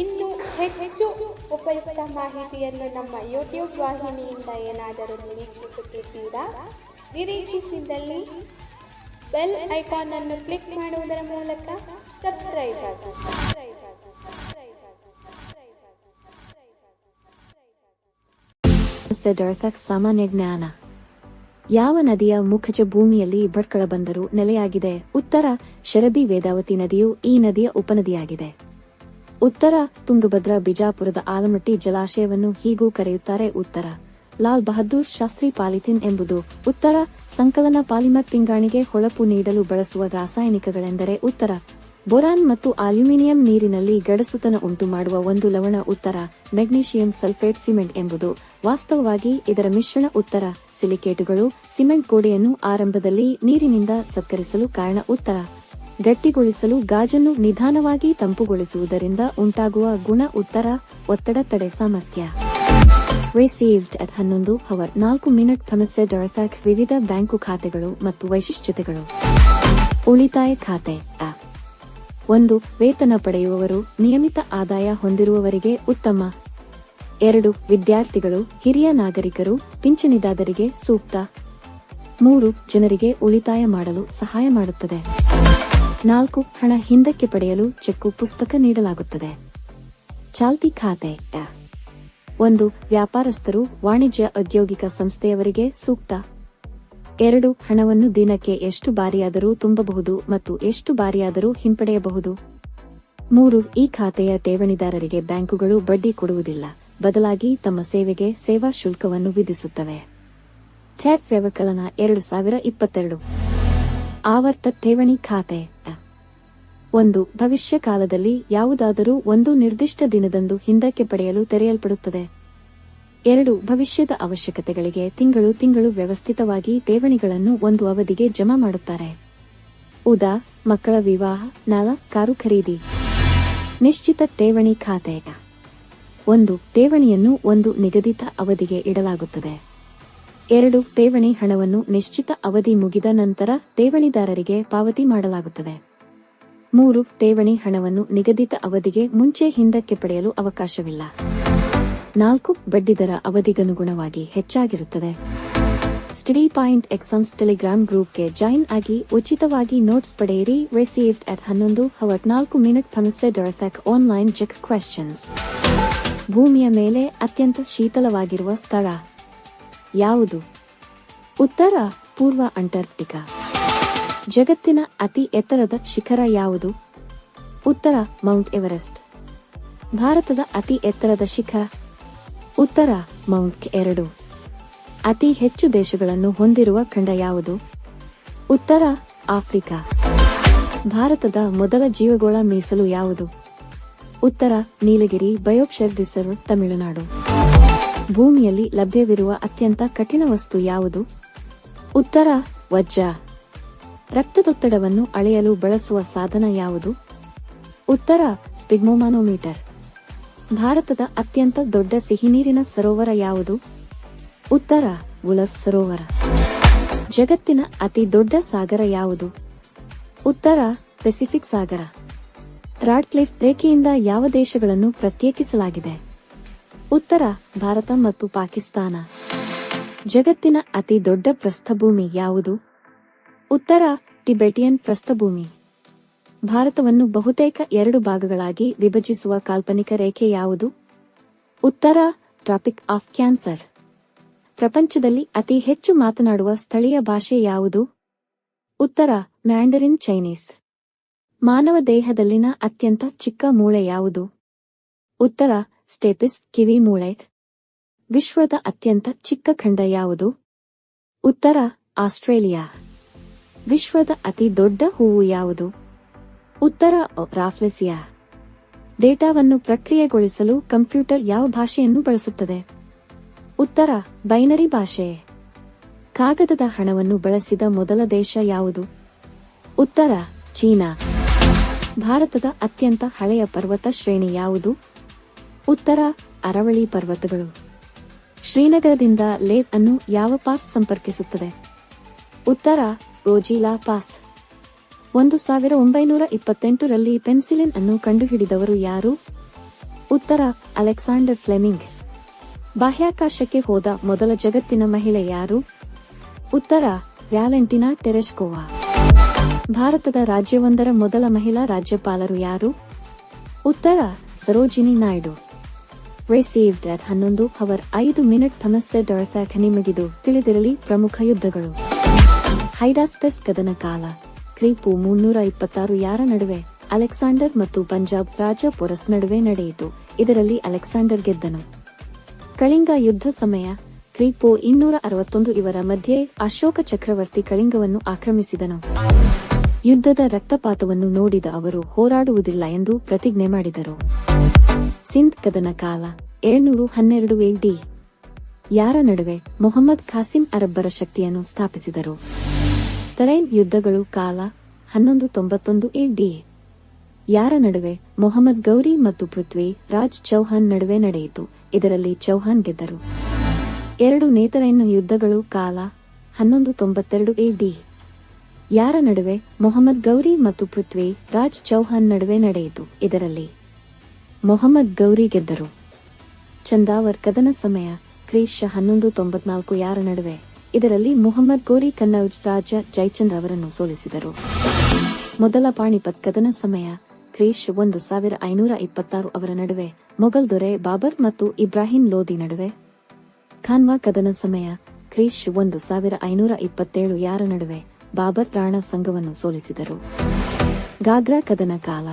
ಇನ್ನು ಹೆಚ್ಚು ಉಪಯುಕ್ತ ಮಾಹಿತಿಯನ್ನು ನಮ್ಮ ಯೂಟ್ಯೂಬ್ ವಾಹಿನಿಯಿಂದ ಏನಾದರೂ ನಿರೀಕ್ಷಿಸುತ್ತಿದ್ದೀರಾ? ನಿರೀಕ್ಷಿಸಿದಲ್ಲಿ ಬೆಲ್ ಐಕಾನ್ ಅನ್ನು ಕ್ಲಿಕ್ ಮಾಡುವುದರ ಮೂಲಕ ಸಬ್ಸ್ಕ್ರೈಬ್ ಆಗಿ. ಸಬ್ಸ್ಕ್ರೈಬ್ ಆಗಿ ಸಬ್ಸ್ಕ್ರೈಬ್ ಆಗಿ ಸಬ್ಸ್ಕ್ರೈಬ್ ಆಗಿ ಸಬ್ಸ್ಕ್ರೈಬ್ ಸಾಮಾನ್ಯ ಜ್ಞಾನ ಯಾವ ನದಿಯ ಮುಖಜ ಭೂಮಿಯಲ್ಲಿ ಭಟ್ಕಳ ಬಂದರು ನೆಲೆಯಾಗಿದೆ. ಉತ್ತರ ಶರಬಿ ವೇದಾವತಿ ನದಿಯು ಈ ನದಿಯ ಉಪನದಿಯಾಗಿದೆ. ಉತ್ತರ, ತುಂಗಭದ್ರಾ, ಬಿಜಾಪುರದ ಆಲಮಟ್ಟಿ ಜಲಾಶಯವನ್ನು ಹೀಗೂ ಕರೆಯುತ್ತಾರೆ ಉತ್ತರ. ಲಾಲ್ ಬಹದ್ದೂರ್ ಶಾಸ್ತ್ರಿ ಪಾಲಿಥಿನ್ ಎಂಬುದು ಉತ್ತರ, ಸಂಕಲನ ಪಾಲಿಮರ್ ಪಿಂಗಾಣಿಗೆ ಹೊಳಪು ನೀಡಲು ಬಳಸುವ ರಾಸಾಯನಿಕಗಳೆಂದರೆ ಉತ್ತರ. ಬೋರಾನ್ ಮತ್ತು ಅಲ್ಯೂಮಿನಿಯಂ ನೀರಿನಲ್ಲಿ ಗಡಸುತನ ಉಂಟು ಮಾಡುವ ಒಂದು ಲವಣ ಉತ್ತರ, ಮೆಗ್ನೀಷಿಯಂ ಸಲ್ಫೇಟ್ ಸಿಮೆಂಟ್ ಎಂಬುದು. ವಾಸ್ತವವಾಗಿ ಇದರ ಮಿಶ್ರಣ ಉತ್ತರ. ಸಿಲಿಕೇಟುಗಳು ಸಿಮೆಂಟ್ ಗೋಡೆಯನ್ನು ಆರಂಭದಲ್ಲಿ ನೀರಿನಿಂದ ಸತ್ಕರಿಸಲು ಕಾರಣ ಉತ್ತರ. ಗಟ್ಟಿಗೊಳಿಸಲು ಗಾಜನ್ನು ನಿಧಾನವಾಗಿ ತಂಪುಗೊಳಿಸುವುದರಿಂದ ಉಂಟಾಗುವ ಗುಣ ಉತ್ತರ, ಒತ್ತಡ ತಡೆ ಸಾಮರ್ಥ್ಯ. ರಿಸೀವ್ಡ್ ಅಟ್ ಹನ್ನೊಂದು ಹವರ್ ನಾಲ್ಕು ಮಿನಿಟ್ ಸಮಸ್ಯೆ ಡೊರಫ್ಯಾಕ್ ವಿವಿಧ ಬ್ಯಾಂಕು ಖಾತೆಗಳು ಮತ್ತು ವೈಶಿಷ್ಟ್ಯತೆಗಳು. ಉಳಿತಾಯ ಖಾತೆ ಒಂದು, ವೇತನ ಪಡೆಯುವವರು ನಿಯಮಿತ ಆದಾಯ ಹೊಂದಿರುವವರಿಗೆ ಉತ್ತಮ. ಎರಡು, ವಿದ್ಯಾರ್ಥಿಗಳು, ಹಿರಿಯ ನಾಗರಿಕರು, ಪಿಂಚಣಿದಾರರಿಗೆ ಸೂಕ್ತ. ಮೂರು, ಜನರಿಗೆ ಉಳಿತಾಯ ಮಾಡಲು ಸಹಾಯ ಮಾಡುತ್ತದೆ. ನಾಲ್ಕು ಹಣ ಹಿಂದಕ್ಕೆ ಪಡೆಯಲು ಚೆಕ್ಕು ಪುಸ್ತಕ ನೀಡಲಾಗುತ್ತದೆ. ಚಾಲ್ತಿ ಖಾತೆ. ಒಂದು, ವ್ಯಾಪಾರಸ್ಥರು ವಾಣಿಜ್ಯ ಔದ್ಯೋಗಿಕ ಸಂಸ್ಥೆಯವರಿಗೆ ಸೂಕ್ತ. ಎರಡು, ಹಣವನ್ನು ದಿನಕ್ಕೆ ಎಷ್ಟು ಬಾರಿಯಾದರೂ ತುಂಬಬಹುದು ಮತ್ತು ಎಷ್ಟು ಬಾರಿಯಾದರೂ ಹಿಂಪಡೆಯಬಹುದು. ಮೂರು, ಈ ಖಾತೆಯ ಠೇವಣಿದಾರರಿಗೆ ಬ್ಯಾಂಕುಗಳು ಬಡ್ಡಿ ಕೊಡುವುದಿಲ್ಲ. ಬದಲಾಗಿ ತಮ್ಮ ಸೇವೆಗೆ ಸೇವಾ ಶುಲ್ಕವನ್ನು ವಿಧಿಸುತ್ತವೆ. ಚೆಕ್ ವ್ಯವಕಲನ ಎರಡು ಸಾವಿರ ಇಪ್ಪತ್ತೆರಡು. ಆವರ್ತ ಠೇವಣಿ ಖಾತೆ. ಒಂದು, ಭವಿಷ್ಯ ಕಾಲದಲ್ಲಿ ಯಾವುದಾದರೂ ಒಂದು ನಿರ್ದಿಷ್ಟ ದಿನದಂದು ಹಿಂದಕ್ಕೆ ಪಡೆಯಲು ತೆರೆಯಲ್ಪಡುತ್ತದೆ. ಎರಡು, ಭವಿಷ್ಯದ ಅವಶ್ಯಕತೆಗಳಿಗೆ ತಿಂಗಳು ತಿಂಗಳು ವ್ಯವಸ್ಥಿತವಾಗಿ ಠೇವಣಿಗಳನ್ನು ಒಂದು ಅವಧಿಗೆ ಜಮಾ ಮಾಡುತ್ತಾರೆ. ಉದಾ, ಮಕ್ಕಳ ವಿವಾಹ, ನಾಲ, ಕಾರು ಖರೀದಿ. ನಿಶ್ಚಿತ ಠೇವಣಿ ಖಾತೆ. ಒಂದು, ಠೇವಣಿಯನ್ನು ಒಂದು ನಿಗದಿತ ಅವಧಿಗೆ ಇಡಲಾಗುತ್ತದೆ. ಎರಡು, ಠೇವಣಿ ಹಣವನ್ನು ನಿಶ್ಚಿತ ಅವಧಿ ಮುಗಿದ ನಂತರ ಠೇವಣಿದಾರರಿಗೆ ಪಾವತಿ ಮಾಡಲಾಗುತ್ತದೆ. ಮೂರು ಠೇವಣಿ ಹಣವನ್ನು ನಿಗದಿತ ಅವಧಿಗೆ ಮುಂಚೆ ಹಿಂದಕ್ಕೆ ಪಡೆಯಲು ಅವಕಾಶವಿಲ್ಲ. ನಾಲ್ಕು ಬಡ್ಡಿದರ ಅವಧಿಗನುಗುಣವಾಗಿ ಹೆಚ್ಚಾಗಿರುತ್ತದೆ. ಸ್ಟಡಿ ಪಾಯಿಂಟ್ ಎಕ್ಸಾಮ್ಸ್ ಟೆಲಿಗ್ರಾಮ್ ಗ್ರೂಪ್ಗೆ ಜಾಯಿನ್ ಆಗಿ ಉಚಿತವಾಗಿ ನೋಟ್ಸ್ ಪಡೆಯಿರಿ. ರಿಸೀವ್ಡ್ ಅಟ್ ಹನ್ನೊಂದು ಹವರ್ ನಾಲ್ಕು ಮಿನಿಟ್ ಫಮಸೆ ಡೊರಥಕ್ ಆನ್ಲೈನ್ ಚೆಕ್ ಕ್ವೆಶನ್ಸ್ ಭೂಮಿಯ ಮೇಲೆ ಅತ್ಯಂತ ಶೀತಲವಾಗಿರುವ ಸ್ಥಳ ಯಾವುದು? ಉತ್ತರ ಪೂರ್ವ ಅಂಟಾರ್ಕ್ಟಿಕಾ. ಜಗತ್ತಿನ ಅತಿ ಎತ್ತರದ ಶಿಖರ ಯಾವುದು? ಉತ್ತರ, ಮೌಂಟ್ ಎವರೆಸ್ಟ್. ಭಾರತದ ಅತಿ ಎತ್ತರದ ಶಿಖರ? ಉತ್ತರ, ಮೌಂಟ್ ಎರಡು. ಅತಿ ಹೆಚ್ಚು ದೇಶಗಳನ್ನು ಹೊಂದಿರುವ ಖಂಡ ಯಾವುದು? ಉತ್ತರ, ಆಫ್ರಿಕಾ. ಭಾರತದ ಮೊದಲ ಜೀವಗೋಳ ಮೀಸಲು ಯಾವುದು? ಉತ್ತರ, ನೀಲಗಿರಿ ಬಯೋಪ್ಶರ್ ರಿಸರ್ವ್, ತಮಿಳುನಾಡು. ಭೂಮಿಯಲ್ಲಿ ಲಭ್ಯವಿರುವ ಅತ್ಯಂತ ಕಠಿಣ ವಸ್ತು ಯಾವುದು? ಉತ್ತರ, ವಜ್ರ. ರಕ್ತದೊತ್ತಡವನ್ನು ಅಳೆಯಲು ಬಳಸುವ ಸಾಧನ ಯಾವುದು? ಉತ್ತರ, ಸ್ಪಿಗ್ಮೋಮಾನೋಮೀಟರ್. ಭಾರತದ ಅತ್ಯಂತ ದೊಡ್ಡ ಸಿಹಿನೀರಿನ ಸರೋವರ ಯಾವುದು? ಉತ್ತರ, ಉಲರ್ ಸರೋವರ. ಜಗತ್ತಿನ ಅತಿ ದೊಡ್ಡ ಸಾಗರ ಯಾವುದು? ಉತ್ತರ, ಪೆಸಿಫಿಕ್ ಸಾಗರ. ರಾಡ್ಕ್ಲಿಫ್ ರೇಖೆಯಿಂದ ಯಾವ ದೇಶಗಳನ್ನು ಪ್ರತ್ಯೇಕಿಸಲಾಗಿದೆ? ಉತ್ತರ, ಭಾರತ ಮತ್ತು ಪಾಕಿಸ್ತಾನ. ಜಗತ್ತಿನ ಅತಿ ದೊಡ್ಡ ಪ್ರಸ್ಥಭೂಮಿ ಯಾವುದು? ಉತ್ತರ ಟಿಬೆಟಿಯನ್ ಪ್ರಸ್ಥಭೂಮಿ. ಭಾರತವನ್ನು ಬಹುತೇಕ ಎರಡು ಭಾಗಗಳಾಗಿ ವಿಭಜಿಸುವ ಕಾಲ್ಪನಿಕ ರೇಖೆ ಯಾವುದು? ಉತ್ತರ ಟ್ರಾಪಿಕ್ ಆಫ್ ಕ್ಯಾನ್ಸರ್. ಪ್ರಪಂಚದಲ್ಲಿ ಅತಿ ಹೆಚ್ಚು ಮಾತನಾಡುವ ಸ್ಥಳೀಯ ಭಾಷೆ ಯಾವುದು? ಉತ್ತರ ಮ್ಯಾಂಡರಿನ್ ಚೈನೀಸ್. ಮಾನವ ದೇಹದಲ್ಲಿನ ಅತ್ಯಂತ ಚಿಕ್ಕ ಮೂಳೆ ಯಾವುದು? ಉತ್ತರ ಸ್ಟೇಪಿಸ್ ಕಿವಿ ಮೂಳೆ. ವಿಶ್ವದ ಅತ್ಯಂತ ಚಿಕ್ಕ ಖಂಡ ಯಾವುದು? ಉತ್ತರ ಆಸ್ಟ್ರೇಲಿಯಾ. ವಿಶ್ವದ ಅತಿ ದೊಡ್ಡ ಹೂವು ಯಾವುದು? ಉತ್ತರ ರಾಫ್ಲೆಸಿಯಾ. ಡೇಟಾವನ್ನು ಪ್ರಕ್ರಿಯೆಗೊಳಿಸಲು ಕಂಪ್ಯೂಟರ್ ಯಾವ ಭಾಷೆಯನ್ನು ಬಳಸುತ್ತದೆ? ಉತ್ತರ, ಬೈನರಿ ಭಾಷೆ. ಕಾಗದದ ಹಣವನ್ನು ಬಳಸಿದ ಮೊದಲ ದೇಶ ಯಾವುದು? ಉತ್ತರ, ಚೀನಾ. ಭಾರತದ ಅತ್ಯಂತ ಹಳೆಯ ಪರ್ವತ ಶ್ರೇಣಿ ಯಾವುದು? ಉತ್ತರ, ಅರವಳಿ ಪರ್ವತಗಳು. ಶ್ರೀನಗರದಿಂದ ಲೇಹ್ ಅನ್ನು ಯಾವ ಪಾಸ್ ಸಂಪರ್ಕಿಸುತ್ತದೆ? ಉತ್ತರ ಓಜಿಲಾ ಪಾಸ್. ಒಂದು ಸಾವಿರ ಒಂಬೈನೂರ ಇಪ್ಪತ್ತೆಂಟರಲ್ಲಿ ಪೆನ್ಸಿಲಿನ್ ಅನ್ನು ಕಂಡುಹಿಡಿದವರು ಯಾರು? ಉತ್ತರ, ಅಲೆಕ್ಸಾಂಡರ್ ಫ್ಲೆಮಿಂಗ್. ಬಾಹ್ಯಾಕಾಶಕ್ಕೆ ಹೋದ ಮೊದಲ ಜಗತ್ತಿನ ಮಹಿಳೆ ಯಾರು? ಉತ್ತರ, ವ್ಯಾಲೆಂಟಿನಾ ಟೆರೆಸ್ಕೋವಾ ಭಾರತದ ರಾಜ್ಯವೊಂದರ ಮೊದಲ ಮಹಿಳಾ ರಾಜ್ಯಪಾಲರು ಯಾರು? ಉತ್ತರ, ಸರೋಜಿನಿ ನಾಯ್ಡು. ರಿಸೀವ್ಡ್ ಅಟ್ ಹನ್ನೊಂದು ಅವರ್ ಐದು ಮಿನಿಟ್ ಥಮಸ್ಸೆ ಡೊರಥಾಕ್ ನಿಮಗಿದು ತಿಳಿದಿರಲಿ ಪ್ರಮುಖ ಯುದ್ಧಗಳು. ಹೈಡಾಸ್ಪೆಸ್ ಕದನ ಕಾಲ. ಕ್ರೀಪು ಮುನ್ನೂರ ಇಪ್ಪತ್ತಾರು ಯಾರ ನಡುವೆ, ಅಲೆಕ್ಸಾಂಡರ್ ಮತ್ತು ಪಂಜಾಬ್ ರಾಜ ಪೊರಸ್ ನಡುವೆ ನಡೆಯಿತು. ಇದರಲ್ಲಿ ಅಲೆಕ್ಸಾಂಡರ್ ಗೆದ್ದನು. ಕಳಿಂಗ ಯುದ್ಧ ಸಮಯ ಕ್ರೀಪು ಇನ್ನೂರ ಅರವತ್ತೊಂದು ಇವರ ಮಧ್ಯೆ ಅಶೋಕ ಚಕ್ರವರ್ತಿ ಕಳಿಂಗವನ್ನು ಆಕ್ರಮಿಸಿದನು. ಯುದ್ಧದ ರಕ್ತಪಾತವನ್ನು ನೋಡಿದ ಅವರು ಹೋರಾಡುವುದಿಲ್ಲ ಎಂದು ಪ್ರತಿಜ್ಞೆ ಮಾಡಿದರು. ಸಿಂಧ್ ಕದನ ಕಾಲ ಏಳ್ನೂರು ಹನ್ನೆರಡು ಡಿ. ಯಾರ ನಡುವೆ ಮೊಹಮ್ಮದ್ ಖಾಸಿಂ ಅರಬ್ಬರ ಶಕ್ತಿಯನ್ನು ಸ್ಥಾಪಿಸಿದರು. ತರೈನ್ ಯುದ್ಧಗಳು ಕಾಲ ಹನ್ನೊಂದು ತೊಂಬತ್ತೊಂದು ಡಿ ಯಾರ ನಡುವೆ ಮೊಹಮ್ಮದ್ ಗೌರಿ ಮತ್ತು ಪೃಥ್ವಿ ರಾಜ್ ಚೌಹಾನ್ ನಡುವೆ ನಡೆಯಿತು, ಇದರಲ್ಲಿ ಚೌಹಾನ್ ಗೆದ್ದರು. ಎರಡು ನೇತರೈನ್ ಯುದ್ಧಗಳು ಕಾಲ ಹನ್ನೊಂದು ತೊಂಬತ್ತೆರಡು ಡಿ ಯಾರ ನಡುವೆ ಮೊಹಮ್ಮದ್ ಗೌರಿ ಮತ್ತು ಪೃಥ್ವಿ ರಾಜ್ ಚೌಹಾನ್ ನಡುವೆ ನಡೆಯಿತು, ಇದರಲ್ಲಿ ಮೊಹಮ್ಮದ್ ಗೌರಿ ಗೆದ್ದರು. ಚಂದಾವರ್ ಕದನ ಸಮಯ ಕ್ರೀಶ ಹನ್ನೊಂದು ತೊಂಬತ್ನಾಲ್ಕು ಯಾರ ನಡುವೆ ಇದರಲ್ಲಿ ಮೊಹಮ್ಮದ್ ಗೋರಿ ಕನ್ನೌಜ್ ರಾಜ ಜೈಚಂದ್ ಅವರನ್ನು ಸೋಲಿಸಿದರು. ಮೊದಲ ಪಾಣಿಪತ್ ಕದನ ಸಮಯ ಕ್ರೀಶ್ ಒಂದು ಸಾವಿರ ಐನೂರ ಇಪ್ಪತ್ತಾರು ಅವರ ನಡುವೆ, ಮೊಘಲ್ ದೊರೆ ಬಾಬರ್ ಮತ್ತು ಇಬ್ರಾಹಿಂ ಲೋದಿ ನಡುವೆ. ಖಾನ್ವಾ ಕದನ ಸಮಯ ಕ್ರೀಶ್ ಒಂದು ಸಾವಿರ ಐನೂರ ಇಪ್ಪತ್ತೇಳು ಯಾರ ನಡುವೆ ಬಾಬರ್ ರಾಣಾ ಸಂಘವನ್ನು ಸೋಲಿಸಿದರು. ಗಾಗ್ರಾ ಕದನ ಕಾಲ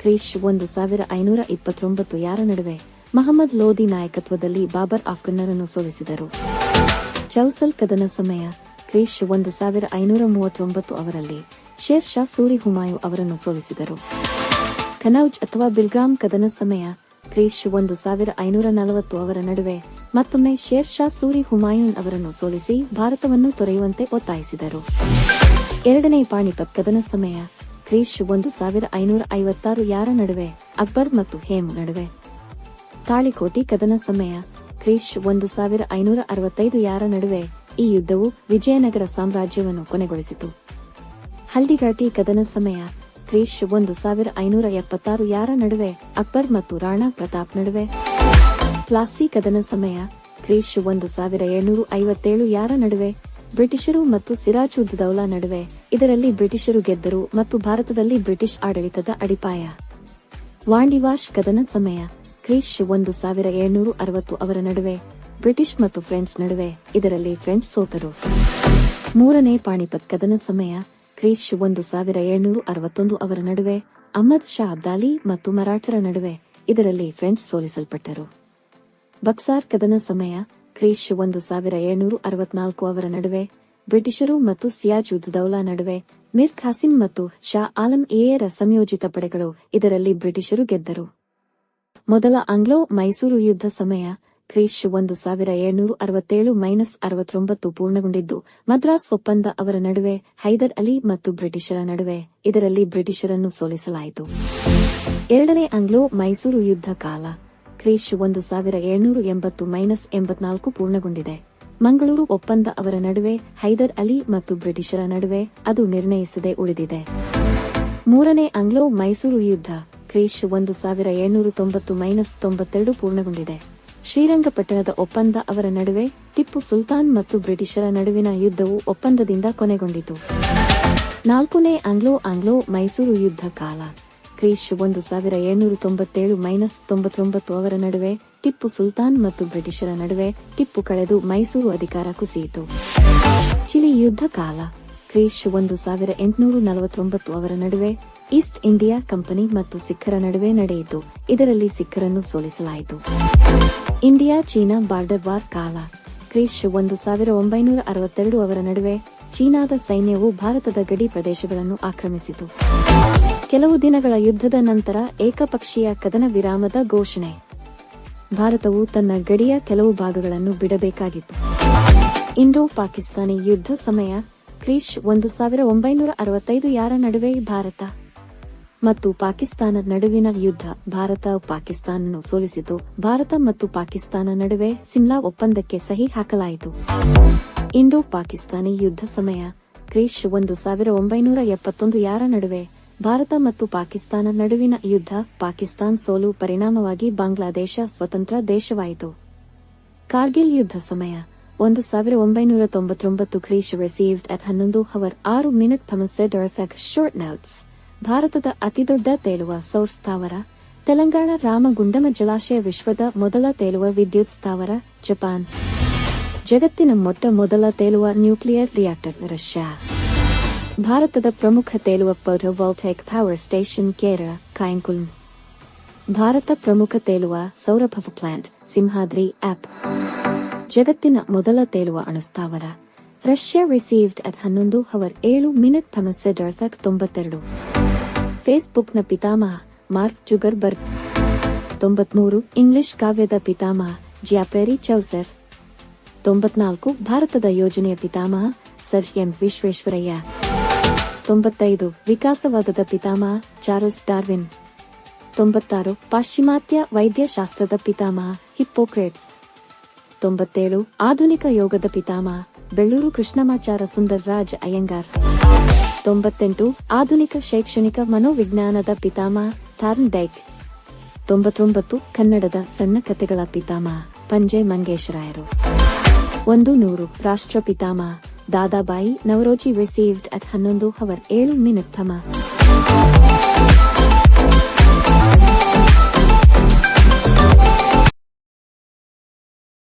ಕ್ರೀಶ್ ಒಂದು ಸಾವಿರ ಐನೂರ ಇಪ್ಪತ್ತೊಂಬತ್ತು ಯಾರ ನಡುವೆ ಮಹಮ್ಮದ್ ಲೋದಿ ನಾಯಕತ್ವದಲ್ಲಿ ಬಾಬರ್ ಆಫ್ಘನ್ನರನ್ನು ಸೋಲಿಸಿದರು. ಚೌಸಲ್ ಕದನ ಸಮಯ ಕ್ರೀಶ್ ಒಂದು ಸಾವಿರ ಐನೂರ ಮೂವತ್ತೊಂಬತ್ತು ಅವರಲ್ಲಿ ಶೇರ್ ಶಾ ಸೂರಿ ಹುಮಾಯು ಅವರನ್ನು ಸೋಲಿಸಿದರು. ಕನೌಜ್ ಅಥವಾ ಬಿಲ್ಗ್ರಾಮ್ ಕದನ ಸಮಯ ಕ್ರೀಶ್ ಒಂದು ಸಾವಿರ ಐನೂರ ನಲವತ್ತು ಅವರ ನಡುವೆ ಮತ್ತೊಮ್ಮೆ ಶೇರ್ ಶಾ ಸೂರಿ ಹುಮಾಯೂನ್ ಅವರನ್ನು ಸೋಲಿಸಿ ಭಾರತವನ್ನು ತೊರೆಯುವಂತೆ ಒತ್ತಾಯಿಸಿದರು. ಎರಡನೇ ಪಾಣಿಪತ್ ಕದನ ಸಮಯ ಕ್ರೀಶ್ ಒಂದು ಸಾವಿರ ಐನೂರ ಐವತ್ತಾರು ಯಾರ ನಡುವೆ ಅಕ್ಬರ್ ಮತ್ತು ಹೇಮ್ ನಡುವೆ. ತಾಳಿಕೋಟಿ ಕದನ ಸಮಯ ಕ್ರಿಶ್ ಒಂದು ಸಾವಿರ ಐನೂರ ಅರವತ್ತೈದು ಯಾರ ನಡುವೆ ಈ ಯುದ್ಧವು ವಿಜಯನಗರ ಸಾಮ್ರಾಜ್ಯವನ್ನು ಕೊನೆಗೊಳಿಸಿತು. ಹಲ್ದಿಘಾಟಿ ಕದನ ಸಮಯ ಕ್ರಿಶ್ ಒಂದು ಸಾವಿರ ಐನೂರ ಎಪ್ಪತ್ತಾರು ಯಾರ ನಡುವೆ ಅಕ್ಬರ್ ಮತ್ತು ರಾಣಾ ಪ್ರತಾಪ್ ನಡುವೆ. ಪ್ಲಾಸಿ ಕದನ ಸಮಯ ಕ್ರಿಶ್ ಒಂದು ಸಾವಿರ ಏಳ್ನೂರು ಐವತ್ತೇಳು ಯಾರ ನಡುವೆ ಬ್ರಿಟಿಷರು ಮತ್ತು ಸಿರಾಜ್ ಉದ್ ದೌಲಾ ನಡುವೆ ಇದರಲ್ಲಿ ಬ್ರಿಟಿಷರು ಗೆದ್ದರು ಮತ್ತು ಭಾರತದಲ್ಲಿ ಬ್ರಿಟಿಷ್ ಆಡಳಿತದ ಅಡಿಪಾಯ. ವಾಂಡಿವಾಶ್ ಕದನ ಸಮಯ ಕ್ರಿಶ್ ಒಂದು ಸಾವಿರ ಏಳ್ನೂರು ಅರವತ್ತು ಅವರ ನಡುವೆ, ಬ್ರಿಟಿಷ್ ಮತ್ತು ಫ್ರೆಂಚ್ ನಡುವೆ, ಇದರಲ್ಲಿ ಫ್ರೆಂಚ್ ಸೋತರು. ಮೂರನೇ ಪಾಣಿಪತ್ ಕದನ ಸಮಯ ಕ್ರಿಶ್ ಒಂದು ಸಾವಿರ ಏಳ್ನೂರು ಅರವತ್ತೊಂದು ಅವರ ನಡುವೆ, ಅಹ್ಮದ್ ಶಾ ಅಬ್ದಾಲಿ ಮತ್ತು ಮರಾಠರ ನಡುವೆ, ಇದರಲ್ಲಿ ಫ್ರೆಂಚ್ ಸೋಲಿಸಲ್ಪಟ್ಟರು. ಬಕ್ಸಾರ್ ಕದನ ಸಮಯ ಕ್ರಿಶ್ ಒಂದು ಸಾವಿರ ಏಳ್ನೂರು ಅರವತ್ನಾಲ್ಕು ಅವರ ನಡುವೆ, ಬ್ರಿಟಿಷರು ಮತ್ತು ಸಿಯಾಜ್ ಉದ್ ದೌಲಾ ನಡುವೆ, ಮಿರ್ ಖಾಸಿಂ ಮತ್ತು ಶಾ ಆಲಂ ಎಯರ ಸಂಯೋಜಿತ ಪಡೆಗಳು, ಇದರಲ್ಲಿ ಬ್ರಿಟಿಷರು ಗೆದ್ದರು. ಮೊದಲ ಆಂಗ್ಲೋ ಮೈಸೂರು ಯುದ್ಧ ಸಮಯ, ಕ್ರೀಶ್ ಒಂದು ಸಾವಿರ ಏಳ್ನೂರು ಅರವತ್ತೇಳು ಮೈನಸ್ ಅರವತ್ತೊಂಬತ್ತು ಪೂರ್ಣಗೊಂಡಿದ್ದು, ಮದ್ರಾಸ್ ಒಪ್ಪಂದ ಅವರ ನಡುವೆ, ಹೈದರ್ ಅಲಿ ಮತ್ತು ಬ್ರಿಟಿಷರ ನಡುವೆ, ಇದರಲ್ಲಿ ಬ್ರಿಟಿಷರನ್ನು ಸೋಲಿಸಲಾಯಿತು. ಎರಡನೇ ಆಂಗ್ಲೋ ಮೈಸೂರು ಯುದ್ಧ ಕಾಲ, ಕ್ರೀಶ್ ಒಂದು ಸಾವಿರ ಏಳ್ನೂರು ಎಂಬತ್ತು ಮೈನಸ್ ಎಂಬತ್ನಾಲ್ಕು ಪೂರ್ಣಗೊಂಡಿದೆ. ಮಂಗಳೂರು ಒಪ್ಪಂದ ಅವರ ನಡುವೆ, ಹೈದರ್ ಅಲಿ ಮತ್ತು ಬ್ರಿಟಿಷರ ನಡುವೆ, ಅದು ನಿರ್ಣಯಿಸದೆ ಉಳಿದಿದೆ. ಮೂರನೇ ಆಂಗ್ಲೋ ಮೈಸೂರು ಯುದ್ಧ. ಕ್ರಿಶ್ ಒಂದು ಸಾವಿರ ಏಳ್ನೂರು ತೊಂಬತ್ತು ಮೈನಸ್ ತೊಂಬತ್ತೆರಡು ಪೂರ್ಣಗೊಂಡಿದೆ. ಶ್ರೀರಂಗಪಟ್ಟಣದ ಒಪ್ಪಂದ ಅವರ ನಡುವೆ ಟಿಪ್ಪು ಸುಲ್ತಾನ್ ಮತ್ತು ಬ್ರಿಟಿಷರ ನಡುವಿನ ಯುದ್ಧವು ಒಪ್ಪಂದದಿಂದ ಕೊನೆಗೊಂಡಿತು. ನಾಲ್ಕನೇ ಆಂಗ್ಲೋ ಆಂಗ್ಲೋ ಮೈಸೂರು ಯುದ್ಧ ಕಾಲ. ಕ್ರಿಶ್ ಒಂದು ಸಾವಿರ ಏಳ್ನೂರು ತೊಂಬತ್ತೇಳು ಮೈನಸ್ ತೊಂಬತ್ತೊಂಬತ್ತು ಅವರ ನಡುವೆ ಟಿಪ್ಪು ಸುಲ್ತಾನ್ ಮತ್ತು ಬ್ರಿಟಿಷರ ನಡುವೆ ಟಿಪ್ಪು ಕಳೆದು ಮೈಸೂರು ಅಧಿಕಾರ ಕುಸಿಯಿತು. ಚಿಲಿ ಯುದ್ಧ ಕಾಲ. ಕ್ರಿಶ್ ಒಂದು ಸಾವಿರ ಎಂಟುನೂರು ನಲವತ್ತೊಂಬತ್ತು ಅವರ ನಡುವೆ ಈಸ್ಟ್ ಇಂಡಿಯಾ ಕಂಪನಿ ಮತ್ತು ಸಿಖ್ಖರ ನಡುವೆ ನಡೆಯಿತು. ಇದರಲ್ಲಿ ಸಿಖ್ಖರನ್ನು ಸೋಲಿಸಲಾಯಿತು. ಇಂಡಿಯಾ, ಚೀನಾ ಬಾರ್ಡರ್ ವಾರ್ ಕಾಲ. ಕ್ರಿಶ್ ಒಂದು ಸಾವಿರ ಒಂಬೈನೂರ ಅರವತ್ತೆರಡು ಅವರ ನಡುವೆ ಚೀನಾದ ಸೈನ್ಯವು ಭಾರತದ ಗಡಿ ಪ್ರದೇಶಗಳನ್ನು ಆಕ್ರಮಿಸಿತು. ಕೆಲವು ದಿನಗಳ ಯುದ್ಧದ ನಂತರ ಏಕಪಕ್ಷೀಯ ಕದನ ವಿರಾಮದ ಘೋಷಣೆ. ಭಾರತವು ತನ್ನ ಗಡಿಯ ಕೆಲವು ಭಾಗಗಳನ್ನು ಬಿಡಬೇಕಾಗಿತ್ತು. ಇಂಡೋ ಪಾಕಿಸ್ತಾನಿ ಯುದ್ಧ ಸಮಯ. ಕ್ರಿಶ್ ಒಂದು ಸಾವಿರ ಒಂಬೈನೂರ ಅರವತ್ತೈದು ಯಾರ ನಡುವೆ ಭಾರತ ಮತ್ತು ಪಾಕಿಸ್ತಾನ ನಡುವಿನ ಯುದ್ಧ. ಭಾರತ ಪಾಕಿಸ್ತಾನನ್ನು ಸೋಲಿಸಿತು. ಭಾರತ ಮತ್ತು ಪಾಕಿಸ್ತಾನ ನಡುವೆ ಸಿಮ್ಲಾ ಒಪ್ಪಂದಕ್ಕೆ ಸಹಿ ಹಾಕಲಾಯಿತು. ಇಂಡೋ ಪಾಕಿಸ್ತಾನಿ ಯುದ್ಧ ಸಮಯ. ಕ್ರೀಶ್ ಒಂದು ಸಾವಿರ ಒಂಬೈನೂರ ಎಪ್ಪತ್ತೊಂದು ಯಾರ ನಡುವೆ. ಭಾರತ ಮತ್ತು ಪಾಕಿಸ್ತಾನ ನಡುವಿನ ಯುದ್ಧ. ಪಾಕಿಸ್ತಾನ್ ಸೋಲು ಪರಿಣಾಮವಾಗಿ ಬಾಂಗ್ಲಾದೇಶ ಸ್ವತಂತ್ರ ದೇಶವಾಯಿತು. ಕಾರ್ಗಿಲ್ ಯುದ್ಧ ಸಮಯ. ಒಂದು ಸಾವಿರ ಒಂಬೈನೂರ ತೊಂಬತ್ತೊಂಬತ್ತು ಕ್ರೀಶ್ ರಿಸೀವ್ಡ್ ಅಟ್ ಹನ್ನೊಂದು ಹವರ್ ಆರು ಮಿನಿಟ್ ಅರ್ಥಕ್ ಶಾರ್ಟ್ ನೋಟ್ಸ್ ಭಾರತದ ಅತಿದೊಡ್ಡ ತೇಲುವ ಸೌರ ಸ್ಥಾವರ, ತೆಲಂಗಾಣ ರಾಮಗುಂಡಮ ಜಲಾಶಯ ವಿಶ್ವದ ಮೊದಲ ತೇಲುವ ವಿದ್ಯುತ್ ಸ್ಥಾವರ, ಜಪಾನ್. ಜಗತ್ತಿನ ಮೊಟ್ಟ ಮೊದಲ ತೇಲುವ ನ್ಯೂಕ್ಲಿಯರ್ ರಿಯಾಕ್ಟರ್, ರಷ್ಯಾ. ಭಾರತದ ಪ್ರಮುಖ ತೇಲುವ photovoltaic power station, Kerala, Kayamkulam. Bharat ಪ್ರಮುಖ ತೇಲುವ ಸೌರಭವ ಪ್ಲಾಂಟ್, ಸಿಂಹಾದ್ರಿ ಆಪ್ ಜಗತ್ತಿನ ಮೊದಲ ತೇಲುವ ಅಣುಸ್ಥಾವರ, ರಷ್ಯಾ ರಿಸೀವ್ಡ್ ಅಟ್ ಹನ್ನೊಂದು ಹವರ್ ಏಳು ಮಿನಿಟ್ ಡರ್ಫಕ್ ತೊಂಬತ್ತೆರಡು. ಫೇಸ್ಬುಕ್ನ ಪಿತಾಮಹ ಮಾರ್ಕ್ ಜುಗರ್ಬರ್ಗ್. ತೊಂಬತ್ಮೂರು ಇಂಗ್ಲಿಷ್ ಕಾವ್ಯದ ಪಿತಾಮಹ ಜಿಯಾಪೆರಿ ಚೌಸರ್. ತೊಂಬತ್ನಾಲ್ಕು ಭಾರತದ ಯೋಜನೆಯ ಪಿತಾಮಹ ಸರ್ ಎಂ ವಿಶ್ವೇಶ್ವರಯ್ಯ. ತೊಂಬತ್ತೈದು ವಿಕಾಸವಾದದ ಪಿತಾಮಹ ಚಾರ್ಲ್ಸ್ ಡಾರ್ವಿನ್. ತೊಂಬತ್ತಾರು ಪಾಶ್ಚಿಮಾತ್ಯ ವೈದ್ಯಶಾಸ್ತ್ರದ ಪಿತಾಮಹ ಹಿಪ್ಪೋಕ್ರೇಟ್ಸ್. ತೊಂಬತ್ತೇಳು ಆಧುನಿಕ ಯೋಗದ ಪಿತಾಮಹ ಬೆಳ್ಳೂರು ಕೃಷ್ಣಮಾಚಾರ ಸುಂದರ್ ರಾಜ್ ಅಯ್ಯಂಗಾರ್. ತೊಂಬತ್ತೆಂಟು, ಆಧುನಿಕ ಶೈಕ್ಷಣಿಕ ಮನೋವಿಜ್ಞಾನದ ಪಿತಾಮಹ ಥಾರ್ನ್ ಡೈಕ್. ತೊಂಬತ್ತೊಂಬತ್ತು, ಕನ್ನಡದ ಸಣ್ಣ ಕಥೆಗಳ ಪಿತಾಮಹ ಪಂಜೆ ಮಂಗೇಶರಾಯರು. ಒಂದು ನೂರು ರಾಷ್ಟ್ರ ಪಿತಾಮಹ ದಾದಾಬಾಯಿ ನವರೋಜಿ ರಿಸೀವ್ಡ್ ಅಟ್ ಹನ್ನೊಂದು ಹವರ್ ಏಳು ಮಿನಿಟ್ ಥಮ